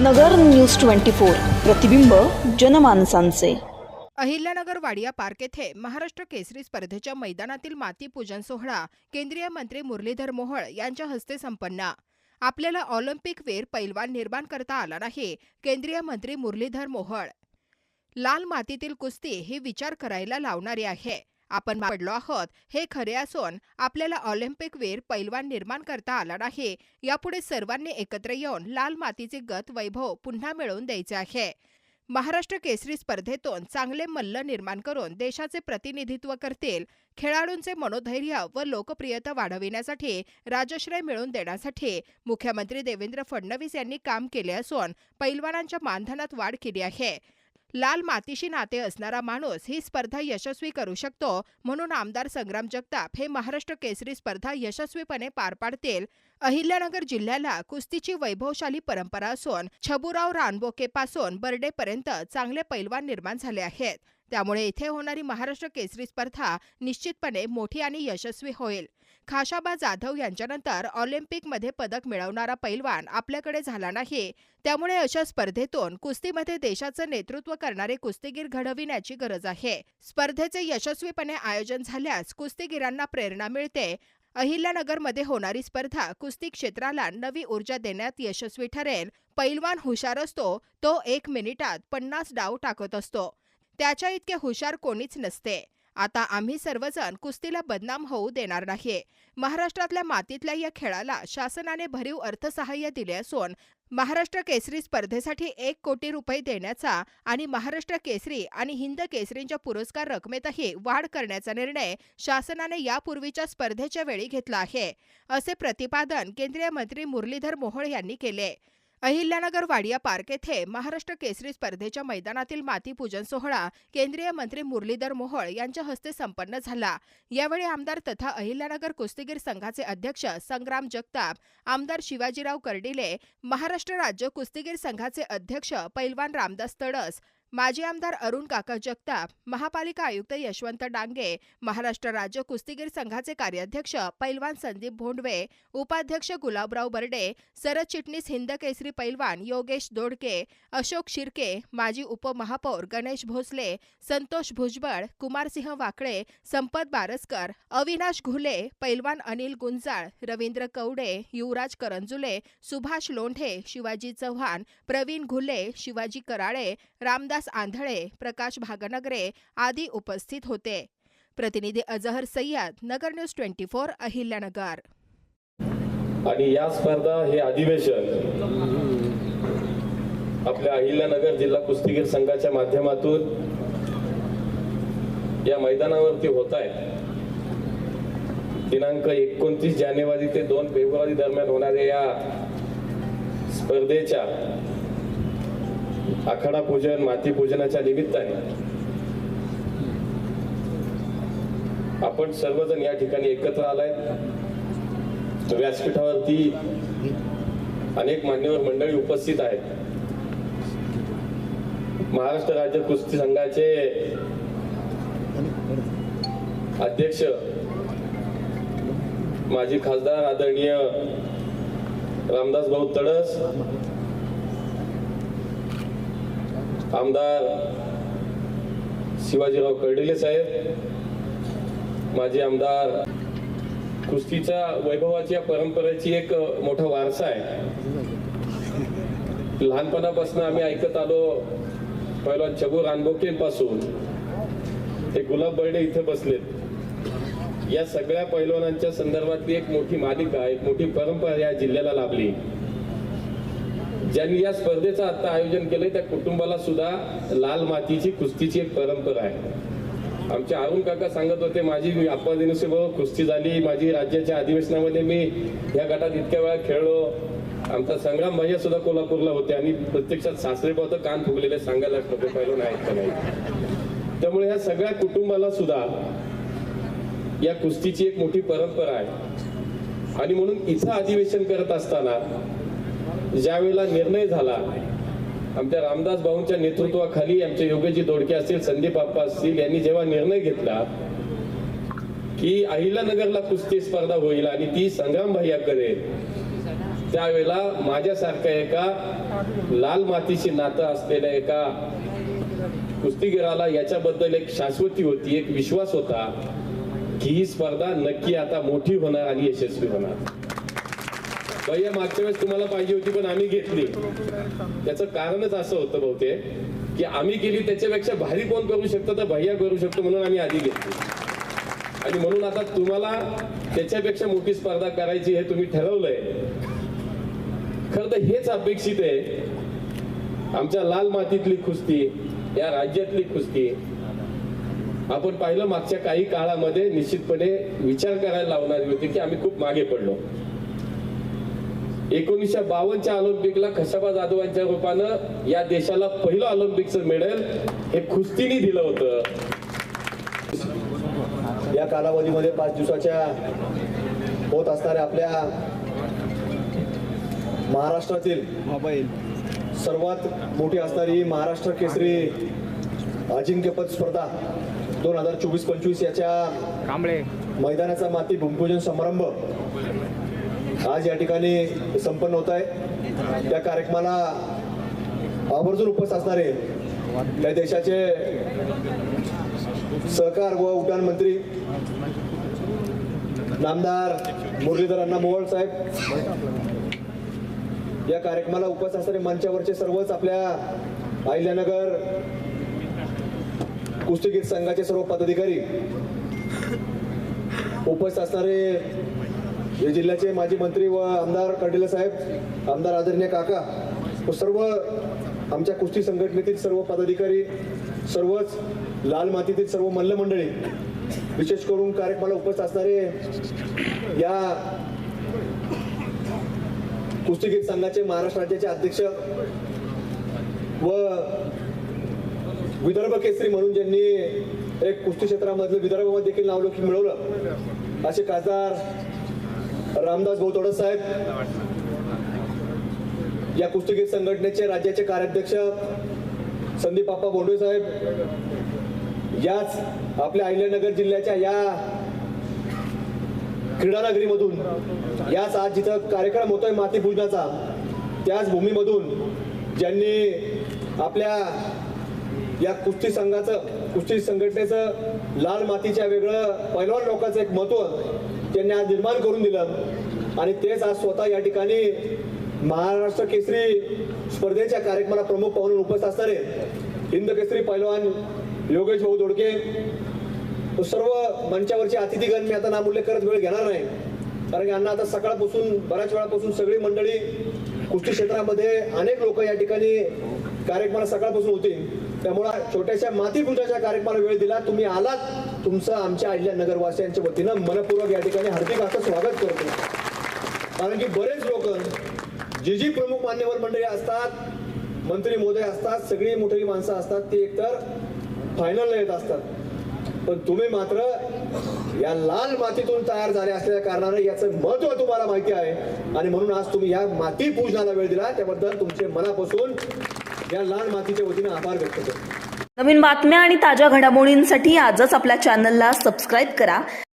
नगर news twenty four प्रतिबिंब जनमानसांचे. Ahilyanagar Wadia park येथे महाराष्ट्र केसरी स्पर्धेच्या मैदानातील माती पूजन सोहळा केंद्रीय मंत्री मुरलीधर मोहोळ यांच्या हस्ते संपन्न. आपल्याला ऑलिम्पिकवीर पैलवान निर्माण करता आला नाही केंद्रीय मंत्री मुरलीधर मोहोळ. लाल मातीतील कुस्ती ही विचार करायला लावणारी आहे. आपण पडलो आहोत. हे खरे असून आपल्याला ऑलिम्पिक वीर पैलवान निर्माण करता आला नाही. यापुढे सर्वांनी एकत्र येऊन लाल मातीचे गत वैभव पुन्हा मिळवून द्यायचे आहे. महाराष्ट्र केसरी स्पर्धेतून चांगले मल्ल निर्माण करून देशाचे प्रतिनिधित्व करतील खेळाडूंचे मनोधैर्य व लोकप्रियता वाढविण्यासाठी राजश्रय मिळवून देण्यासाठी मुख्यमंत्री देवेंद्र फडणवीस यांनी काम केले असून पैलवानांच्या मानधनात वाढ केली आहे. लाल मातीशी नाते असणारा माणूस ही स्पर्धा यशस्वी करू शकतो म्हणून आमदार संग्राम जगताप हे महाराष्ट्र केसरी स्पर्धा यशस्वीपणे पार पाडतील. अहिल्यानगर जिल्ह्याला कुस्तीची वैभवशाली परंपरा असून छबुराव रानबोकेपासून बर्डेपर्यंत चांगले पैलवान निर्माण झाले आहेत. त्यामुळे इथे होणारी महाराष्ट्र केसरी स्पर्धा निश्चितपणे मोठी आणि यशस्वी होईल. खाशाबा जाधव यांच्यानंतर ऑलिम्पिकमध्ये पदक मिळवणारा पैलवान आपल्याकडे झाला नाही त्यामुळे अशा स्पर्धेतून कुस्तीमध्ये देशाचं नेतृत्व करणारे कुस्तीगीर घडविण्याची गरज आहे. स्पर्धेचे यशस्वीपणे आयोजन झाल्यास कुस्तीगीरांना प्रेरणा मिळते. अहिल्यानगरमध्ये होणारी स्पर्धा कुस्ती क्षेत्राला नवी ऊर्जा देण्यात यशस्वी ठरेल. पैलवान हुशार असतो तो एक मिनिटात पन्नास डाव टाकत असतो. त्याच्या इतके हुशार कोणीच नसते. आता आम्ही सर्वजण कुस्तीला बदनाम होऊ देणार नाही महाराष्ट्रातल्या मातीतल्या या खेळाला शासनाने भरीव अर्थसहाय्य दिले असून महाराष्ट्र केसरी स्पर्धेसाठी एक कोटी रुपये देण्याचा आणि महाराष्ट्र केसरी आणि हिंद केसरींच्या पुरस्कार रकमेतही वाढ करण्याचा निर्णय शासनाने यापूर्वीच्या स्पर्धेच्या वेळी घेतला आहे. असे प्रतिपादन केंद्रीय मंत्री मुरलीधर मोहोळ यांनी केले. अहिल्यानगर वाडिया पार्क येथे महाराष्ट्र केसरी स्पर्धेच्या मैदानातील माती पूजन सोहळा केंद्रीय मंत्री मुरलीधर मोहोळ यांच्या हस्ते संपन्न झाला. यावेळी आमदार तथा अहिल्यानगर कुस्तीगीर संघाचे अध्यक्ष संग्राम जगताप आमदार शिवाजीराव कर्डिले महाराष्ट्र राज्य कुस्तीगीर संघाचे अध्यक्ष पैलवान रामदास तडस माजी आमदार अरुण काका जगताप महापालिका आयुक्त यशवंत डांगे महाराष्ट्र राज्य कुस्तीगीर संघाचे कार्याध्यक्ष पैलवान संदीप भोंडवे उपाध्यक्ष गुलाबराव बर्डे सरचिटणीस हिंद केसरी पैलवान योगेश दोडके अशोक शिर्के माजी उपमहापौर गणेश भोसले संतोष भुजबळ कुमारसिंह वाकळे संपत बारसकर अविनाश घुले पैलवान अनिल गुंजाळ रवींद्र कवडे युवराज करंजुले सुभाष लोंढे शिवाजी चव्हाण प्रवीण घुले शिवाजी कराळे रामदास आंधळे प्रकाश भागनगरे आदी उपस्थित होते. प्रतिनिधी Azhar Sayyed Nagar news twenty four Ahilyanagar. आणि या स्पर्धा हे अधिवेशन आपल्या अहिल्यानगर जिल्हा कुस्तीगीर संघाच्या माध्यमातून या मैदानावरती होत आहे. दिनांक एकोणतीस जानेवारी ते दोन फेब्रुवारी दरम्यान होणाऱ्या या स्पर्धेच्या आखाडा पूजन माती पूजनाच्या निमित्ताने. आपण सर्वजण या ठिकाणी एकत्र आलाय. व्यासपीठावरती अनेक मान्यवर मंडळी उपस्थित आहेत. महाराष्ट्र राज्य कुस्ती संघाचे अध्यक्ष माजी खासदार आदरणीय रामदास भाऊ तडस आमदार शिवाजीराव कर्डिले साहेब माजी आमदार कुस्तीच्या वैभवाची या परंपरेची एक मोठा वारसा आहे. लहानपणापासून आम्ही ऐकत आलो पहिला चबू रानबोकेपासून. ते गुलाब बर्डे इथे बसलेत. या सगळ्या पैलवानांच्या संदर्भातली एक मोठी मालिका एक मोठी परंपरा या जिल्ह्याला लाभली. ज्यांनी या स्पर्धेचं आता आयोजन केलंय त्या कुटुंबाला सुद्धा लाल मातीची कुस्तीची एक परंपरा आहे. आमचे अरुण काका सांगत होते माझी अप्पा दिनसेबरोबर कुस्ती झाली माझी राज्याच्या अधिवेशनामध्ये मी या गटात इतक्या वेळा खेळलो. आमचा संग्राम भैया सुद्धा कोल्हापूरला होते आणि प्रत्यक्षात सासरे तर कान फुगलेले सांगायला नको पहिलं नाही का नाही. त्यामुळे ह्या सगळ्या कुटुंबाला सुद्धा या कुस्तीची एक मोठी परंपरा आहे. आणि म्हणून इथं अधिवेशन करत असताना ज्या वेळेला निर्णय झाला आमच्या रामदास भाऊंच्या नेतृत्वाखाली आमचे योगेजी दोडके असतील संदीप आप्पा असतील यांनी जेव्हा निर्णय घेतला की अहिल्यानगरला कुस्ती स्पर्धा होईल आणि ती संग्राम भैया करेल त्यावेळेला माझ्यासारख्या एका लाल मातीशी नातं असलेल्या एका कुस्तीगिराला याच्याबद्दल एक शाश्वती होती एक विश्वास होता की ही स्पर्धा नक्की आता मोठी होणार आणि यशस्वी होणार. भैया मागच्या वेळेस तुम्हाला पाहिजे होती पण आम्ही घेतली. त्याचं कारणच असं होतं बहुतेक की आम्ही केली त्याच्यापेक्षा भारी कोण करू शकतो? तर भैया करू शकतो म्हणून आम्ही आधी घेतली. आणि म्हणून आता तुम्हाला त्याच्यापेक्षा मोठी स्पर्धा करायची हे तुम्ही ठरवलंय. खरं तर हेच अपेक्षित आहे. आमच्या लाल मातीतली कुस्ती या राज्यातली कुस्ती आपण पाहिलं मागच्या काही काळामध्ये निश्चितपणे विचार करायला लावणारी होती की आम्ही खूप मागे पडलो. एकोणीसशे बावन्नच्या ऑलिम्पिकला खशाबा जाधवांच्या रूपानं या देशाला पहिलं ऑलिम्पिकचं मेडल हे कुस्तीने दिलं होतं. या कालावधीमध्ये पाच दिवसाच्या होत असणाऱ्या आपल्या महाराष्ट्रातील सर्वात मोठी असणारी महाराष्ट्र केसरी अजिंक्यपद स्पर्धा दोन हजार चोवीस पंचवीस याच्या कांबळे. मैदानाचा माती भूमिपूजन समारंभ आज या ठिकाणी संपन्न होत आहे. त्या कार्यक्रमाला आवर्जून उपस्थित असणारे या देशाचे सहकार व उड्डाण मंत्री नामदार मुरलीधर अण्णा मोहोळ साहेब. या कार्यक्रमाला उपस्थित असणारे मंचावरचे सर्वच आपल्या अहिल्यानगर कुस्तीगीर संघाचे सर्व पदाधिकारी उपस्थित असणारे या जिल्ह्याचे माजी मंत्री व आमदार कर्डिले साहेब आमदार आदरणीय काका व सर्व आमच्या कुस्ती संघटनेतील सर्व पदाधिकारी सर्वच लाल मातीतील सर्व मल्ल मंडळी विशेष करून कार्यक्रमाला उपस्थित असणारे या कुस्तीगीर संघाचे महाराष्ट्र राज्याचे अध्यक्ष व विदर्भ केसरी म्हणून ज्यांनी एक कुस्ती क्षेत्रामधलं विदर्भामध्ये देखील नावलौकिक मिळवलं असे खासदार रामदास गौतोडे साहेब. या कुस्तीगीर संघटनेचे राज्याचे कार्याध्यक्ष संदीप बाप्पा बोंडे साहेब. याच आपल्या अहिल्यानगर जिल्ह्याच्या या क्रीडानगरीमधून याच आज जिथं कार्यक्रम होतोय माती पूजनाचा त्याच भूमीमधून ज्यांनी आपल्या या कुस्ती संघाचं कुस्ती संघटनेचं लाल मातीच्या वेगळं पैलवान लोकांचं एक महत्त्व त्यांनी आज निर्माण करून दिलं. आणि तेच आज स्वतः या ठिकाणी महाराष्ट्र केसरी स्पर्धेच्या कार्यक्रमाला प्रमुख पाहून उपस्थित असणारे हिंद केसरी पैलवान योगेश भाऊ दोडके. सर्व मंचावरचे अतिथीगण मी आता नामूल्य करत वेळ घेणार नाही. कारण यांना आता सकाळपासून बऱ्याच वेळापासून सगळी मंडळी कुस्ती क्षेत्रामध्ये अनेक लोक या ठिकाणी कार्यक्रमाला सकाळपासून होती. त्यामुळे छोट्याशा मातीपूजाच्या कार्यक्रमाला वेळ दिला. तुम्ही आलात. तुमचं आमच्या अहिल्या नगरवासियांच्या वतीनं मनपूर्वक या ठिकाणी हार्दिक असं स्वागत करतो. कारण की बरेच लोक जी जी प्रमुख मान्यवर मंडळी असतात मंत्री मोदय असतात सगळी मोठी माणसं असतात ती एकतर फायनलला येत असतात. पण तुम्ही मात्र या लाल मातीतून तयार झाले असलेल्या कारणाने याचं महत्त्व तुम्हाला माहिती आहे. आणि म्हणून आज तुम्ही या माती पूजनाला वेळ दिला. त्याबद्दल तुमचे मनापासून या लाल मातीच्या वतीने आभार व्यक्त करतो. नवीन बातम्या आणि ताज्या घडामोडींसाठी आजच आपल्या चॅनलला सबस्क्राईब करा.